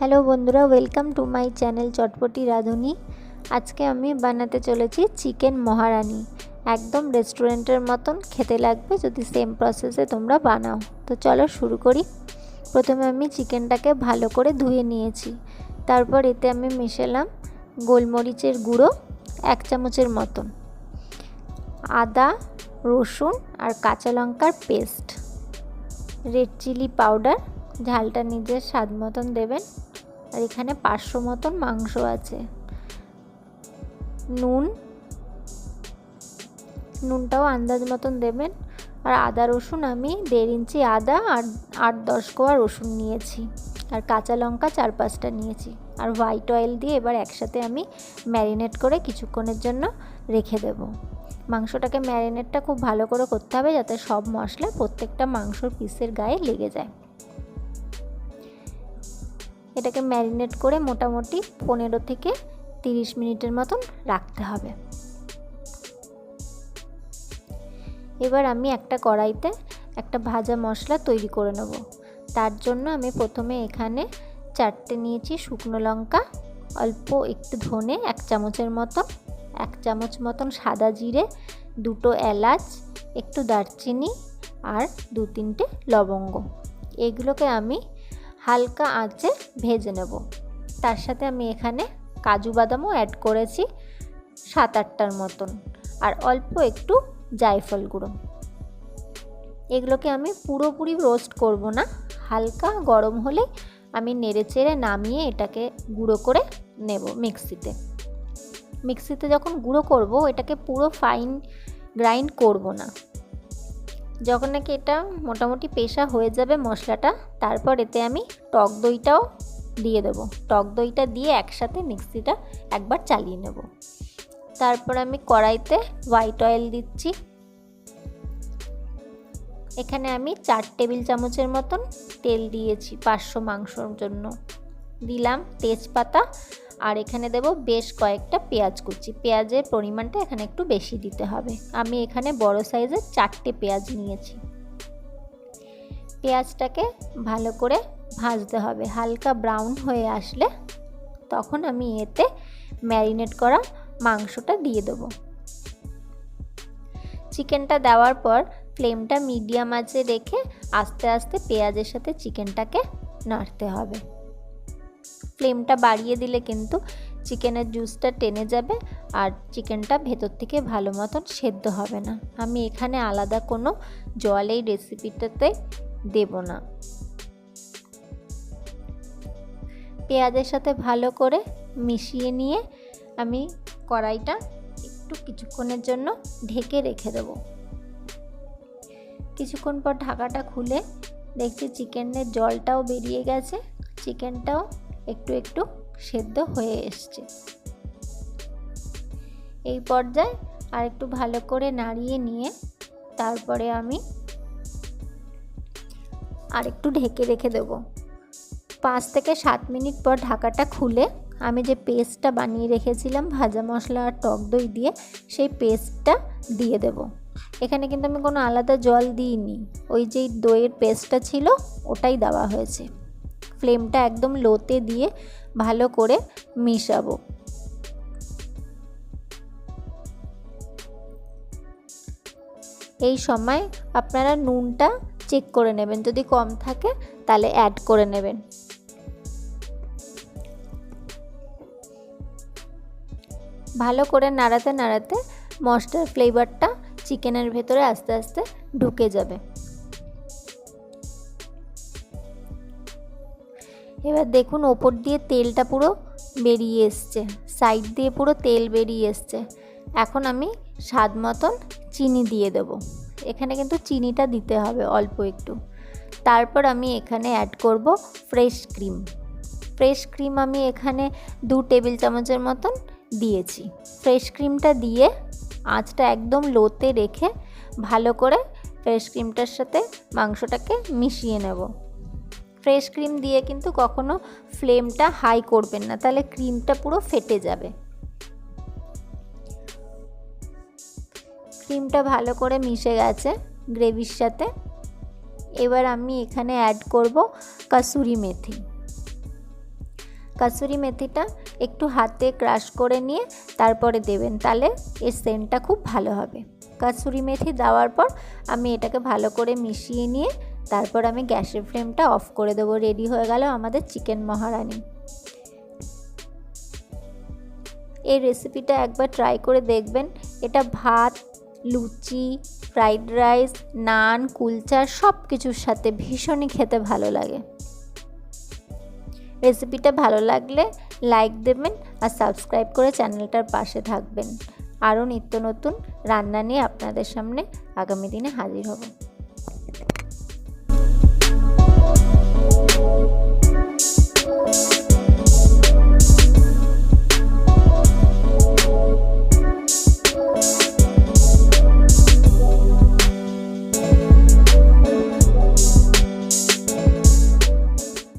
Hello বন্ধুরা welcome to my channel Chotpoti Radhuni. আজকে আমি বানাতে চলেছি চিকেন মহারানি। একদম রেস্টুরেন্টের মতন খেতে লাগবে যদি সেম প্রসেসে তোমরা বানাও। তো চলো শুরু করি। প্রথমে আমি চিকেনটাকে ভালো করে ধুয়ে নিয়েছি। তারপর এতে আমি মেশালাম গোলমরিচের গুঁড়ো এক চামচের মতন। আদা, রসুন আর কাঁচা লঙ্কার পেস্ট রেড চিলি পাউডার ঝালটা নিজের স্বাদ মতন দেবেন। আর এখানে পাঁচশো মতন মাংস আছে। নুন। নুনটাও আন্দাজ মতন দেবেন। আর আদা রসুন আমি দেড় ইঞ্চি আদা আর আট দশ কোয়া রসুন নিয়েছি। আর কাঁচা লঙ্কা চার পাঁচটা নিয়েছি। আর হোয়াইট অয়েল দিয়ে এবার একসাথে আমি ম্যারিনেট করে কিছুক্ষণের জন্য রেখে দেবো। মাংসটাকে ম্যারিনেটটা খুব ভালো করে করতে হবে যাতে সব মশলা প্রত্যেকটা মাংসর পিসের গায়ে লেগে যায়। এটাকে ম্যারিনেট করে মোটামুটি পনেরো থেকে তিরিশ মিনিটের মতন রাখতে হবে। এবার আমি একটা কড়াইতে একটা ভাজা মশলা তৈরি করে নেব। তার জন্য আমি প্রথমে এখানে চারটে নিয়েছি শুকনো লঙ্কা, অল্প একটু ধনে, এক চামচের মতন, এক চামচ মতন সাদা জিরে, দুটো এলাচ, একটু দারচিনি আর দু তিনটে লবঙ্গ। এগুলোকে আমি হালকা আঁচে ভেজে নেব। তার সাথে আমি এখানে কাজু বাদামও অ্যাড করেছি সাত আটটার মতন। আর অল্প একটু জায়ফল গুঁড়ো। এগুলোকে আমি পুরোপুরি রোস্ট করব না। হালকা গরম হলে আমি নেড়ে চেড়ে নামিয়ে এটাকে গুঁড়ো করে নেব মিক্সিতে। মিক্সিতে যখন গুঁড়ো করব, এটাকে পুরো ফাইন গ্রাইন্ড করব না। যখন নাকি এটা মোটামুটি পেশা হয়ে যাবে মশলাটা, তারপর এতে আমি টক দইটাও দিয়ে দেবো। টক দইটা দিয়ে একসাথে মিক্সিটা একবার চালিয়ে নেব। তারপর আমি কড়াইতে হোয়াইট অয়েল দিচ্ছি। এখানে আমি চার টেবিল চামচের মতন তেল দিয়েছি পাঁচশো মাংসর জন্য। দিলাম তেজপাতা আর এখানে দেব বেশ কয়েকটা পেঁয়াজ কুচি। পেঁয়াজের পরিমাণটা এখানে একটু বেশি দিতে হবে। আমি এখানে বড় সাইজের চারটে পেঁয়াজ নিয়েছি। পেঁয়াজটাকে ভালো করে ভাজতে হবে। হালকা ব্রাউন হয়ে আসলে তখন আমি এতে ম্যারিনেট করা মাংসটা দিয়ে দেবো। চিকেনটা দেওয়ার পর ফ্লেমটা মিডিয়াম আঁচে রেখে আস্তে আস্তে পেঁয়াজের সাথে চিকেনটাকে নাড়তে হবে। ফ্লেমটা বাড়িয়ে দিলে কিন্তু চিকেনের জুসটা টেনে যাবে আর চিকেনটা ভেতর থেকে ভালো মতন সেদ্ধ হবে না। আমি এখানে আলাদা কোনো জল এই রেসিপিটাতে দেব না। পেঁয়াজের সাথে ভালো করে মিশিয়ে নিয়ে আমি কড়াইটা একটু কিছুক্ষণের জন্য ঢেকে রেখে দেবো। কিছুক্ষণ পর ঢাকাটা খুলে দেখছি চিকেনের জলটাও বেরিয়ে গেছে, চিকেনটাও একটু একটু সেদ্ধ হয়ে এসছে। এই পর্যায়ে আর একটু ভালো করে নাড়িয়ে নিয়ে তারপরে আমি আর একটু ঢেকে রেখে দেবো। পাঁচ থেকে সাত মিনিট পর ঢাকাটা খুলে আমি যে পেস্টটা বানিয়ে রেখেছিলাম, ভাজা মশলা আর টক দই দিয়ে, সেই পেস্টটা দিয়ে দেব। এখানে কিন্তু আমি কোনো আলাদা জল দিইনি, ওই যেই দইয়ের পেস্টটা ছিল, ওটাই দেওয়া হয়েছে। ফ্লেমটা একদম লোতে দিয়ে ভালো করে মিশাবো। এই সময় আপনারা নুনটা চেক করে নেবেন। যদি কম থাকে, তাহলে অ্যাড করে নেবেন। ভালো করে নাড়াতে নাড়াতে মশলার ফ্লেভারটা চিকেনের ভেতরে আস্তে আস্তে ঢুকে যাবে। এবার দেখুন ওপর দিয়ে তেলটা পুরো বেরিয়ে এসছে সাইড দিয়ে পুরো তেল বেরিয়ে এসছে। এখন আমি স্বাদ মতন চিনি দিয়ে দেবো। এখানে কিন্তু চিনিটা দিতে হবে অল্প একটু। তারপর আমি এখানে অ্যাড করব ফ্রেশ ক্রিম ফ্রেশ ক্রিম আমি এখানে দু টেবিল চামচের মতন দিয়েছি। ফ্রেশ ক্রিমটা দিয়ে আঁচটা একদম লোতে রেখে ভালো করে ফ্রেশ ক্রিমটার সাথে মাংসটাকে মিশিয়ে নেব। ফ্রেশ ক্রিম দিয়ে কিন্তু কখনো ফ্লেমটা হাই করবেন না, তাহলে ক্রিমটা পুরো ফেটে যাবে। ক্রিমটা ভালো করে মিশে গেছে গ্রেভির সাথে। এবার আমি এখানে অ্যাড করব কাসুরি মেথি। কাসুরি মেথিটা একটু হাতে ক্রাশ করে নিয়ে তারপরে দেবেন, তাহলে এর সেন্টটা খুব ভালো হবে। কাসুরি মেথি দেওয়ার পর আমি এটাকে ভালো করে মিশিয়ে নিয়ে তারপর আমি গ্যাসের ফ্লেমটা অফ করে দেবো রেডি হয়ে গেল আমাদের চিকেন মহারানি। এই রেসিপিটা একবার ট্রাই করে দেখবেন, এটা ভাত, লুচি ফ্রাইড রাইস নান, কুলচা সব কিছুর সাথে ভীষণই খেতে ভালো লাগে। রেসিপিটা ভালো লাগলে লাইক দেবেন আর সাবস্ক্রাইব করে চ্যানেলটার পাশে থাকবেন। আরও নিত্য নতুন রান্না নিয়ে আপনাদের সামনে আগামী দিনে হাজির হব। thank you